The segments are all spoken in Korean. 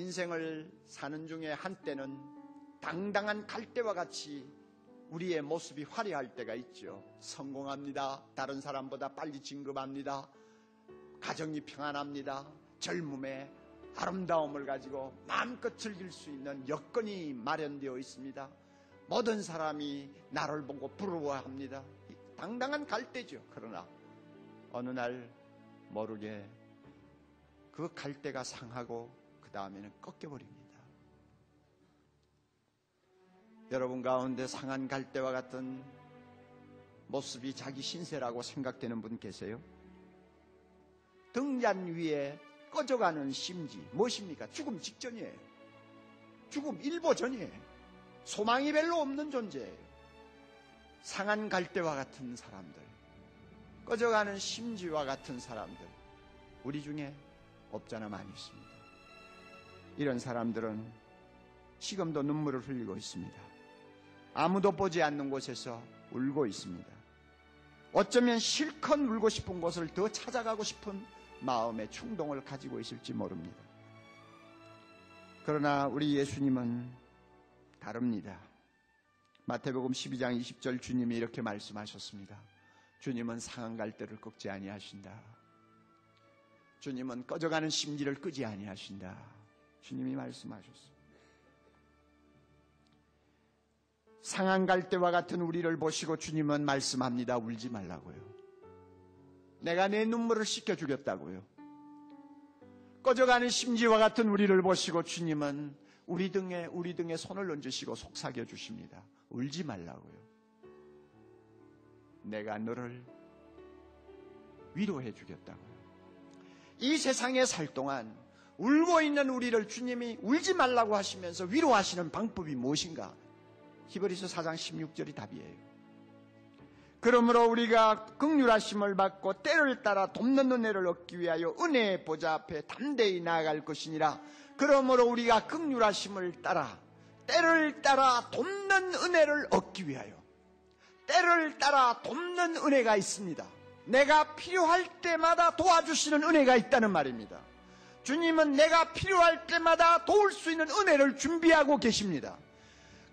인생을 사는 중에 한때는 당당한 갈대와 같이 우리의 모습이 화려할 때가 있죠. 성공합니다. 다른 사람보다 빨리 진급합니다. 가정이 평안합니다. 젊음의 아름다움을 가지고 마음껏 즐길 수 있는 여건이 마련되어 있습니다. 모든 사람이 나를 보고 부러워합니다. 당당한 갈대죠. 그러나 어느 날 모르게 그 갈대가 상하고 그 다음에는 꺾여버립니다. 여러분 가운데 상한 갈대와 같은 모습이 자기 신세라고 생각되는 분 계세요? 등잔 위에 꺼져가는 심지 무엇입니까? 죽음 직전이에요. 죽음 일보 전이에요. 소망이 별로 없는 존재예요. 상한 갈대와 같은 사람들, 꺼져가는 심지와 같은 사람들, 우리 중에 없잖아 많이 있습니다. 이런 사람들은 지금도 눈물을 흘리고 있습니다. 아무도 보지 않는 곳에서 울고 있습니다. 어쩌면 실컷 울고 싶은 곳을 더 찾아가고 싶은 마음의 충동을 가지고 있을지 모릅니다. 그러나 우리 예수님은 다릅니다. 마태복음 12장 20절 주님이 이렇게 말씀하셨습니다. 주님은 상한 갈대를 꺾지 아니하신다. 주님은 꺼져가는 심지를 끄지 아니하신다. 주님이 말씀하셨습니다. 상한 갈대와 같은 우리를 보시고 주님은 말씀합니다. 울지 말라고요. 내가 내 눈물을 씻겨주겠다고요. 꺼져가는 심지와 같은 우리를 보시고 주님은 우리 등에 우리 등에 손을 얹으시고 속삭여 주십니다. 울지 말라고요. 내가 너를 위로해 주겠다고요. 이 세상에 살 동안 울고 있는 우리를 주님이 울지 말라고 하시면서 위로하시는 방법이 무엇인가? 히브리서 4장 16절이 답이에요. 그러므로 우리가 극률하심을 받고 때를 따라 돕는 은혜를 얻기 위하여 은혜의 보좌 앞에 담대히 나아갈 것이니라. 그러므로 우리가 극률하심을 따라 때를 따라 돕는 은혜를 얻기 위하여 때를 따라 돕는 은혜가 있습니다. 내가 필요할 때마다 도와주시는 은혜가 있다는 말입니다. 주님은 내가 필요할 때마다 도울 수 있는 은혜를 준비하고 계십니다.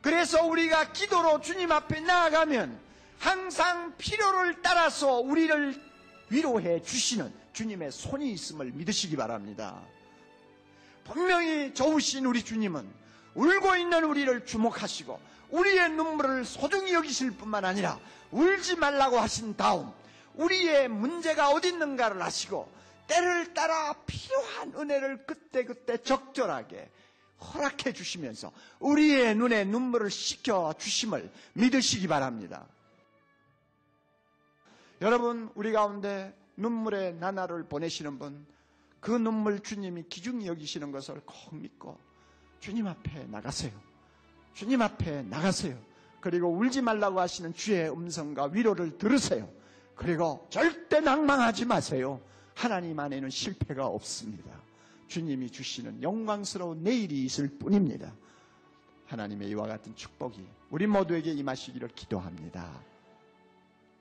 그래서 우리가 기도로 주님 앞에 나아가면 항상 필요를 따라서 우리를 위로해 주시는 주님의 손이 있음을 믿으시기 바랍니다. 분명히 좋으신 우리 주님은 울고 있는 우리를 주목하시고 우리의 눈물을 소중히 여기실 뿐만 아니라 울지 말라고 하신 다음 우리의 문제가 어디 있는가를 아시고 때를 따라 필요한 은혜를 그때그때 적절하게 허락해 주시면서 우리의 눈에 눈물을 씻겨 주심을 믿으시기 바랍니다. 여러분, 우리 가운데 눈물의 나날을 보내시는 분, 그 눈물 주님이 기중히 여기시는 것을 꼭 믿고 주님 앞에 나가세요. 주님 앞에 나가세요. 그리고 울지 말라고 하시는 주의 음성과 위로를 들으세요. 그리고 절대 낭망하지 마세요. 하나님 안에는 실패가 없습니다. 주님이 주시는 영광스러운 내일이 있을 뿐입니다. 하나님의 이와 같은 축복이 우리 모두에게 임하시기를 기도합니다.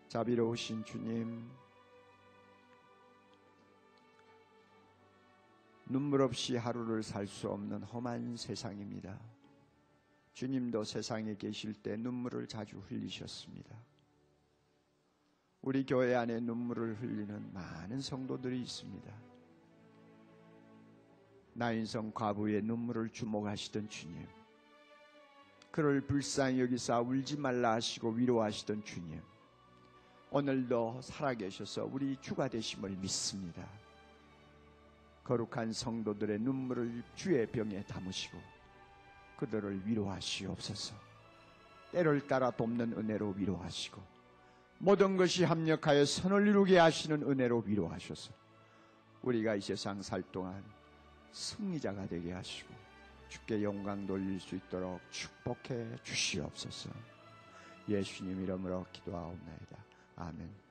자비로우신 주님, 눈물 없이 하루를 살 수 없는 험한 세상입니다. 주님도 세상에 계실 때 눈물을 자주 흘리셨습니다. 우리 교회 안에 눈물을 흘리는 많은 성도들이 있습니다. 나인성 과부의 눈물을 주목하시던 주님, 그를 불쌍히 여기사 울지 말라 하시고 위로하시던 주님, 오늘도 살아계셔서 우리 주가 되심을 믿습니다. 거룩한 성도들의 눈물을 주의 병에 담으시고 그들을 위로하시옵소서. 때를 따라 돕는 은혜로 위로하시고 모든 것이 합력하여 선을 이루게 하시는 은혜로 위로하셔서 우리가 이 세상 살 동안 승리자가 되게 하시고 주께 영광 돌릴 수 있도록 축복해 주시옵소서. 예수님 이름으로 기도하옵나이다. 아멘.